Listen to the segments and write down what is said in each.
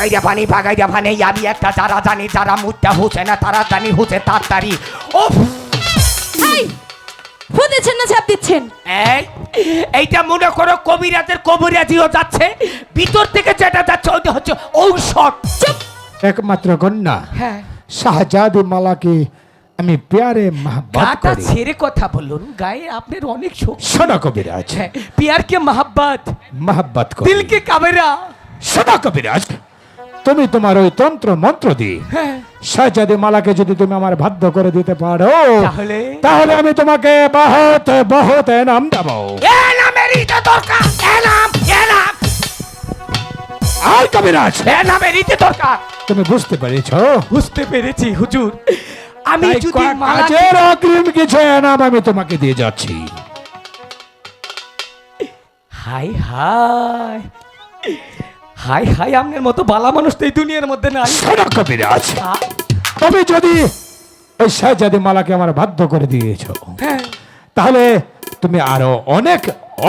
পাগাই জাফানি পাগাই জাফানি আমি একটা যারা জানি যারা মুদ্রা হুসে না তারা জানি হুসে তাড়াতাড়ি। ও ফু না ছাপ দিচ্ছেন? এই এইটা মনে করো কবিরাজের কবিরাজিও যাচ্ছে ভিতর থেকে যেটা যাচ্ছে ওইটা হচ্ছে ঔষধ। একমাত্র কন্যা হ্যাঁ। শাহজাদু মালাকে আমি প্যারে মহাব্বত করি। ছেড়ে কথা বলুন গায়ে আপনার অনেক শক্তি। শোনা কবিরাজ। প্যার কে মহাব্বত। মহাব্বত করি। দিল কে কাবেরা। শোনা কবিরাজ তুমি তোমার ওই তন্ত্র মন্ত্র দিয়ে হ্যাঁ। শাহজাদি মালাকে যদি তুমি আমার বাধ্য করে দিতে পারো তাহলে? তাহলে আমি তোমাকে বহুত বহুত নাম দেবো। তো দরকার। আর কবিরাজ তো দরকার। তুমি বুঝতে পেরেছ? বুঝতে পেরেছি হুজুর। আমি যদি কাজের অগ্রিম কিছু নাম আমি তোমাকে দিয়ে যাচ্ছি। High high. হাই হাই আপনার মতো বালা মানুষ তো এই দুনিয়ার মধ্যে নাই। শোনো কবিরাজ হ্যাঁ, তুমি যদি ওই শাহজাদি মালাকে আমার বাধ্য করে দিয়েছ হ্যাঁ। তাহলে তুমি আরও অনেক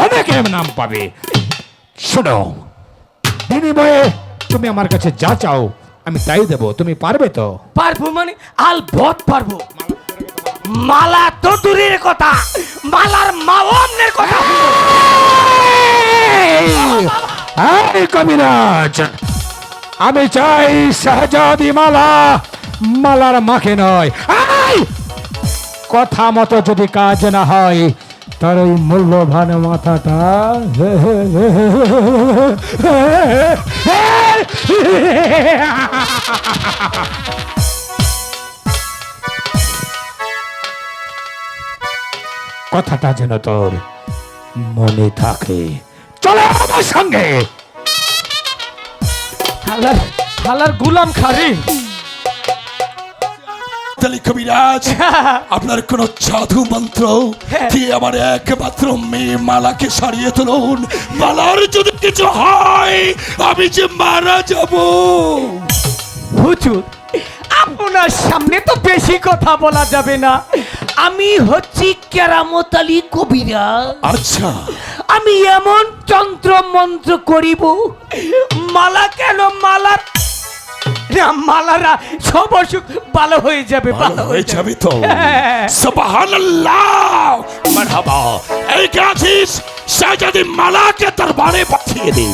অনেক নাম পাবে। শোনো বিনিময়ে তুমি আমার কাছে যা চাও আমি তাই দেবো। তুমি পারবে তো? পারব মানে আল বহুত পারব। মালা তো দূরের কথা। মালার এই কবিরাজ আমি চাই শাহজাদি মালা মালার মাখে নয় কথা মতো যদি কাজ না হয় তার ওই মূল্যবান মাথাটা কথাটা যেন তোর মনে থাকে চলে আমার সঙ্গে হালার হালার গুলাম খারি। তাহলে কবিরাজ আপনার কোন জাদু মন্ত্র হ্যাঁ। দিয়ে আমার একমাত্র মেয়ে মালাকে সারিয়ে তুলুন। মালার যদি কিছু হয় আমি যে মারা যাব। হুজুর আপনার সামনে তো বেশি কথা বলা যাবে না। আমি হচ্ছি কেরামত আলী কবিরা আচ্ছা। আমি এমন তন্ত্র মন্ত্র করিব মালা কেন মালার? মালারা সব অসুখ ভালো হয়ে যাবে ভালো হয়ে যাবে। তো। হ্যাঁ। সুবহানাল্লাহ। মারহাবা। এই কে আছিস শাহজাদি মালাকে দরবারে পাঠিয়ে দে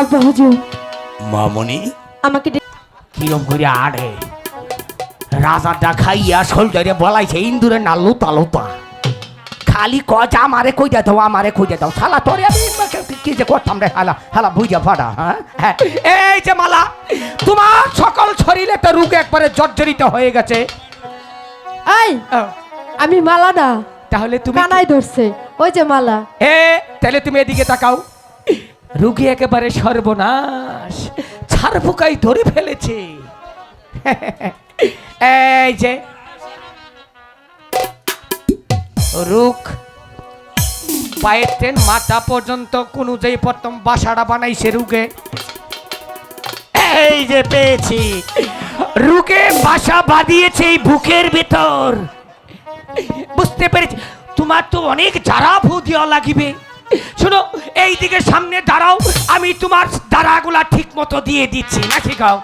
আব্বা হুজুর। মামনি? আমাকে কিরম করে আড়ে? রাজাটা খাইয়া সোলজারে বলাইছে ইন্দুরে না লুতা লুতা। খালি কজ আমারে কইয়া দাও আমারে কইয়া দাও। শালা তোরে আমি কি- কি যে করতাম রে হালা হালা বুঝা ফাটা হ্যাঁ? হ্যাঁ। এই যে মালা তোমার সকল শরীরে তো রোগ একবারে জর্জরিত হয়ে গেছে। এই আমি মালা না তাহলে তুমি কানাই ধরছে ওই যে মালা। এ তাহলে তুমি এদিকে তাকাও। রুগী একেবারে সর্বনাশ ছাড়ফুকাই ধরে ফেলেছে। এই যে রুক পায়ের ট্রেন মাথা পর্যন্ত কোন যেই প্রথম বাসাটা বানাইছে রুগে এই যে পেয়েছি। রুকে বাসা বাঁধিয়েছে এই বুকের ভেতর। বুঝতে পেরেছি। তোমার তো অনেক যারা ভূ দেওয়া লাগিবে। শোনো এই দিকে সামনে দাঁড়াও। আমি তোমার দাঁড়াগুলা ঠিক মতো দিয়ে দিচ্ছি। নাকি গাও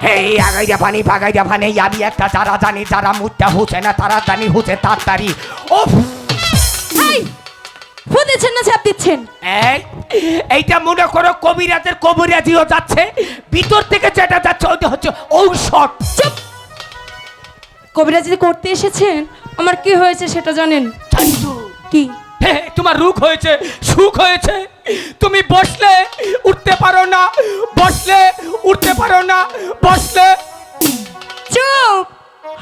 এই আগাইয়া পানি ভাগাইয়া পানি আমি একটা যারা জানি যারা মুদ্রা হুসে না তারা জানি হুসে তাড়াতাড়ি। ও ফুদেছেন না ঝাঁপ দিচ্ছেন? এই এইটা মনে করো কবিরাজের কবিরাজিও যাচ্ছে ভিতর থেকে যেটা যাচ্ছে ওইটা হচ্ছে ঔষধ। চুপ! কবিরাজ করতে এসেছেন আমার কি হয়েছে সেটা জানেন। কি? তোমার রুখ হয়েছে সুখ হয়েছে। তুমি বসলে উঠতে পারো না বসলে উঠতে পারো না বসলে চুপ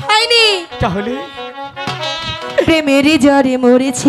হয়নি। তাহলে? প্রেমের জ্বরে মরেছি